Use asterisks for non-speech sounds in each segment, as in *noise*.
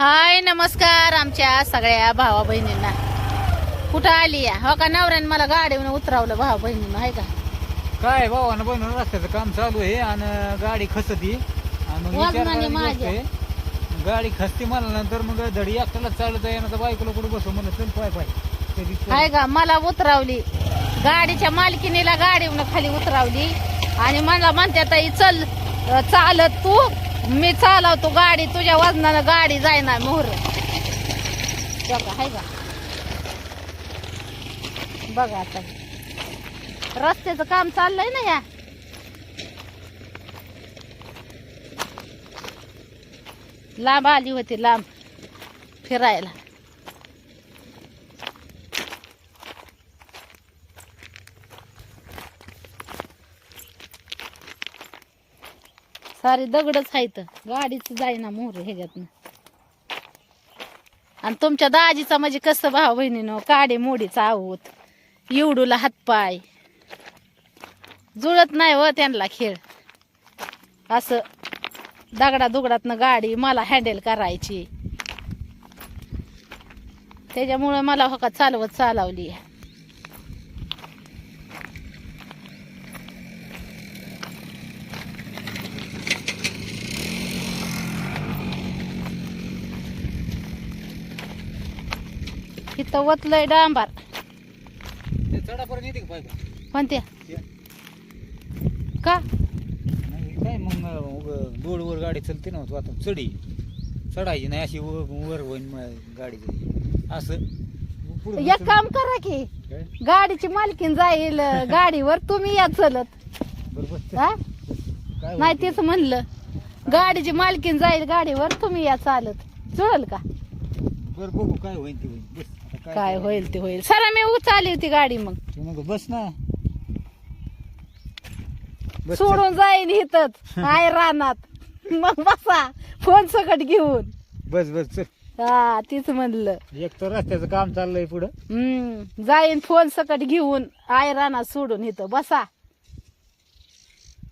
हाय नमस्कार आमच्या सगळ्या भावा बहिणींना कुठं आली या? हो का नवऱ्याने मला गाडीवर उतरवलं भावा बहिणीनं आहे का? काय भावानं बनवून रस्त्याचं काम चालू आहे आणि गाडी खसती. आणि मग विचार वजनाने करायची गोष्ट माझ्या. आहे. गाडी खसती मला नंतर मग धडी एकट्याला चालत आहे ना तर बायकोला कुठं बसू म्हणलं चल पाय पाय. आहे का? मला उतरवली. गाडीच्या मालकीनीला गाडीवर खाली उतरवली. आणि मला म्हणते ताई चल अं, चालत तू. मी चालवतो गाडी तुझ्या वजनानं गाडी जायना मोहर. बघा आहे का? बघा आता. रस्त्याचं काम चाललंय ना या. लांब आली होती लांब फिरायला. सारे दगडच आहेत. गाडीच जाईना मोहर ह्याच्यातनं. आणि तुमच्या दाजीचा म्हणजे कसं भाव बहिणीनं काडे मोडीचा आहोत. इवडूला हातपाय. जुळत नाही व त्यांना खेळ. असं दगडा दुगडातनं गाडी मला हँडल करायची. त्याच्यामुळे मला हो का चालवत चालवली. इथं वतलंय डांबार. ते चढापर्यंत येते का काय मग उगं दोडवर गाडी चलते ना आता चढी. चढायची नाही अशी वर वर होईन गाडी. असं. एक काम करा की? गाडीची मालकीन जाईल *laughs* गाडीवर तुम्ही या चलत. हा? नाही तेच म्हणलं. गाडीची मालकीन जाईल गाडीवर तुम्ही या चालत. जुळल का? बरं बघू काय होईल ते होईल बस. काय? होईल ते होईल. सरा मी चालली होती गाडी मग. तू मग बस ना. बस सोडून जाईन इथंच. आय रानात. मग बसा. फोन सकट घेऊन. चल. बस बस चल. हा तीच म्हणलं. एक तर रस्त्याचं काम चाललंय पुढं. हम्म जाईन फोन सकट घेऊन. आय रानात सोडून इथं. बसा.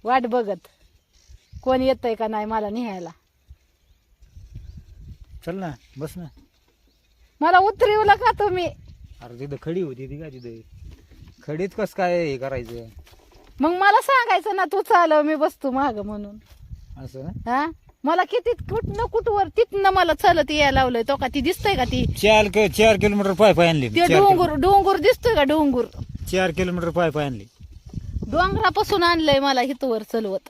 वाट बघत. कोण येतंय का नाही मला निहायला चल ना बस ना. मला उतरवलं का तुम्ही. अरे तिथं खडी होती ती का तिथं? खडीत कस काय हे करायचं? मग मला सांगायचं ना तू चालव मी बसतो माग म्हणून. असं ना? हा? मला किती कुठनं कुठवर तिथनं मला चालत यायला लावलंय तो का ती दिसतंय का ती? चार कि- चार किलोमीटर पाय पाय आणली ते डोंगर डोंगर दिसतोय का डोंगर? चार किलोमीटर पाय पाय आणली. डोंगरापासून आणलंय मला हितवर चलवत.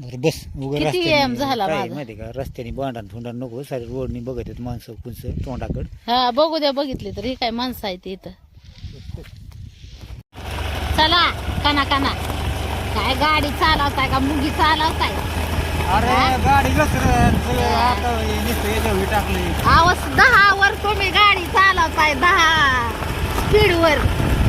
बरं बस. उगा किती झाला माझा? माहिती का? रस्त्याने भांडण फुंडण नको सारे रोडनी बघत आहेत माणसं कुंच तोंडाकड. हा बघू द्या बघितली तर ही काय माणसं आहे ते इथं. चला काना काना. काय गाडी चालवताय का मुगी चालवताय? अरे गाडी आता हे याच्यावर टाकली आवाज दहा वर तुम्ही गाडी चालवताय दहा. स्पीड वर.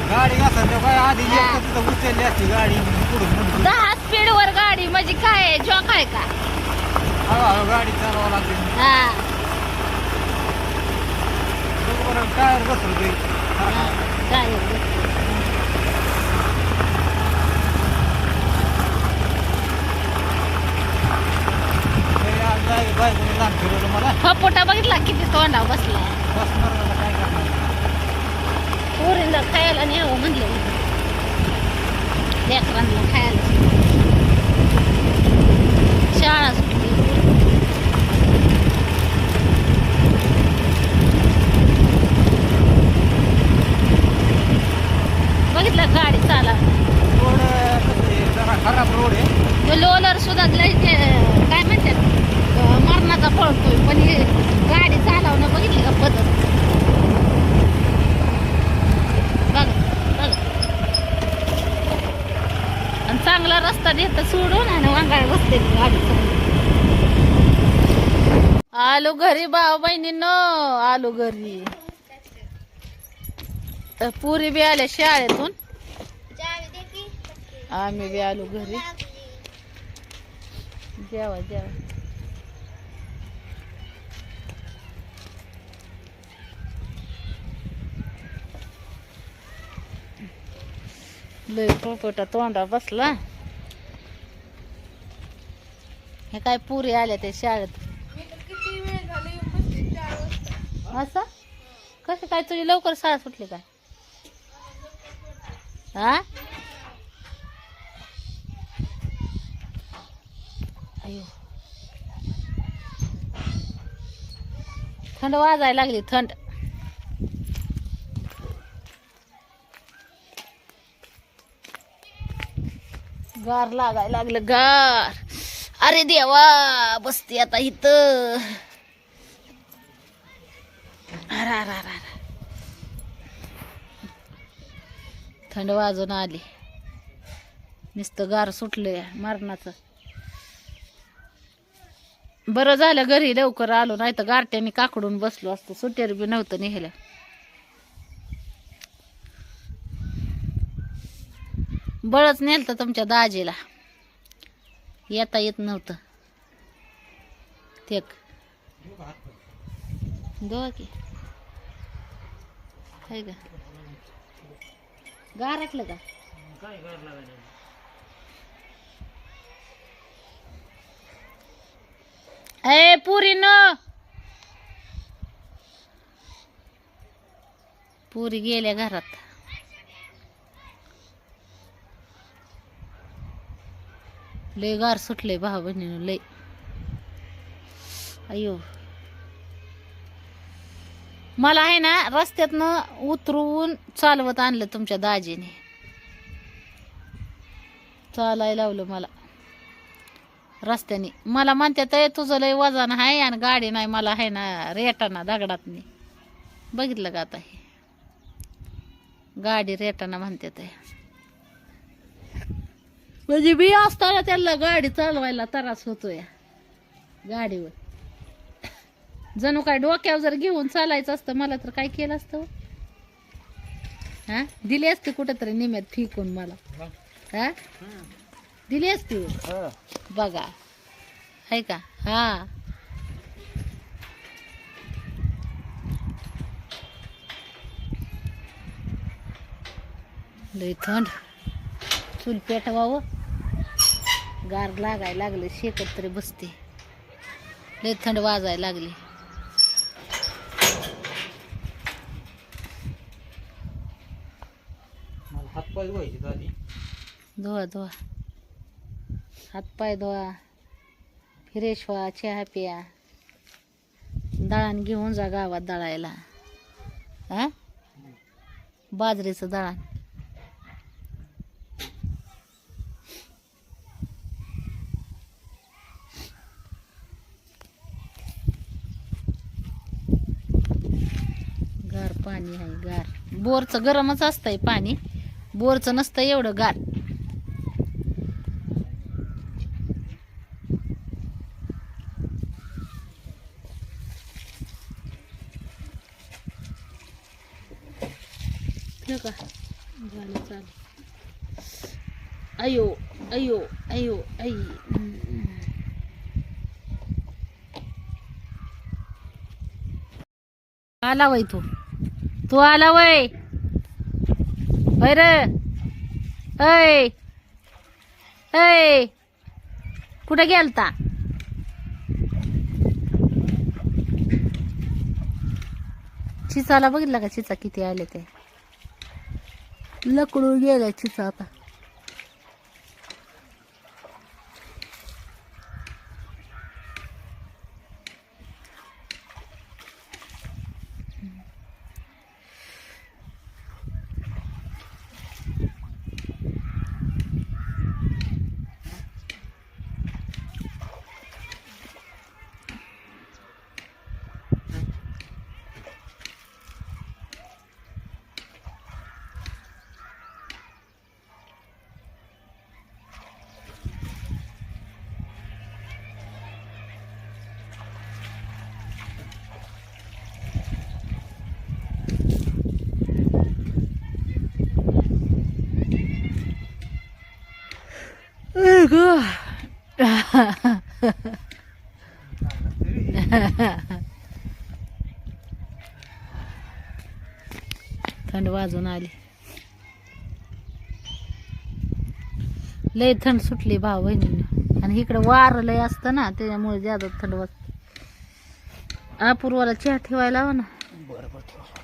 गाडी घसरत काय आधी तिथं उचलली असती गाडी पुढून दहा स्पीड वर गाडी म्हणजे काय जॉक आहे का? हळूहळू गाडी चालवावं लागते हा बरोबर टायर घसरते काय तरी आज बाय- बायकोने फिरवलं मला फपोटा बघितला किती तोंडा बसला बसणार पोरींना खायला न्यावं म्हणलं लेकरांना खायला. शाळा सुटली. बघितलं गाडी चाला? खराब रोड आहे. लोलर सुद्धा काय म्हणतात मरणाचा पळतोय. पण गाडी चालवणं बघितली का पद्धत बघ बघ आणि चांगला रस्ता देत सोडून आणि वांगाळ बसते गाडी आलो घरी भाऊ बहिणींनो आलो घरी. तर पुरी बी आल्या शाळेतून. आम्ही बी आलो घरी. जेवा जेवा. लय पोपटा तोंडा बसला. हे काय पुरी आल्या ते शाळेत. असं? कसं काय तुझी लवकर शाळा सुटली काय? हा थंड वाजायला लागली थंड. गार लागायला लागलं गार. अरे देवा बसते आता इथं. थंड वाजून आली. नुसतं गार सुटलंय मरणाचं. बरं झालं घरी लवकर आलो नाही तर गारट्याने काकडून बसलो असतो. सुटेर बी नव्हतं निघालं बळच नेलतं तुमच्या दाजीला. येता येत नव्हतं. तेक. दोघा की. का गारटलं का? ए पुरी न. पुरी गेल्या घरात. लय गार सुटले भाऊ बहिणीनं लय. अयो मला आहे ना रस्त्यातनं उतरवून चालवत आणलं तुमच्या दाजीने. चालायला लावलं मला. रस्त्याने. मला म्हणतात तुझं लय वजन आहे आणि गाडी नाही मला आहे ना रेटाना दगडातनी. बघितलं का आता हे? गाडी रेटाना म्हणतात आहे म्हणजे मी असताना त्याला गाडी चालवायला त्रास होतोय. गाडीवर. जणू काय डोक्यावर जर घेऊन चालायचं असतं मला तर काय केलं असतं? हा? दिली असते कुठेतरी निम्यात फिकून मला. हा? दिली असती? हो. बघा. आहे का? हा. लय थंड. चूल पेटवावं. गार लागायला लागले शेकत तरी बसते. लय थंड वाजायला लागली. मला हातपाय धुवायचे आधी. धुवा धुवा. हातपाय धुवा. फ्रेश व्हा चहा प्या. दळण घेऊन जा गावात दळायला. हा बाजरीचं दळण गार पाणी आहे गार. बोरचं गरमच असतंय पाणी. बोरचं नसतं एवढं गार. का झालं चालेल अयो अयो अयो आई. आला वय तू. तू आला वय. होय रे. ऐ ऐ कुठं गेलता? चिचाला बघितला का? चिचा किती आले ते? लकडू गेलाय चिचा आता. थंड वाजून आली. लय थंड सुटली भाऊ बहिणीने. आणि इकडे वार लय असतं ना त्याच्यामुळे ज्यादा थंड वाजते. अपूर्वाला चहा ठेवायला हवा ना. बरं बरं ठेवा.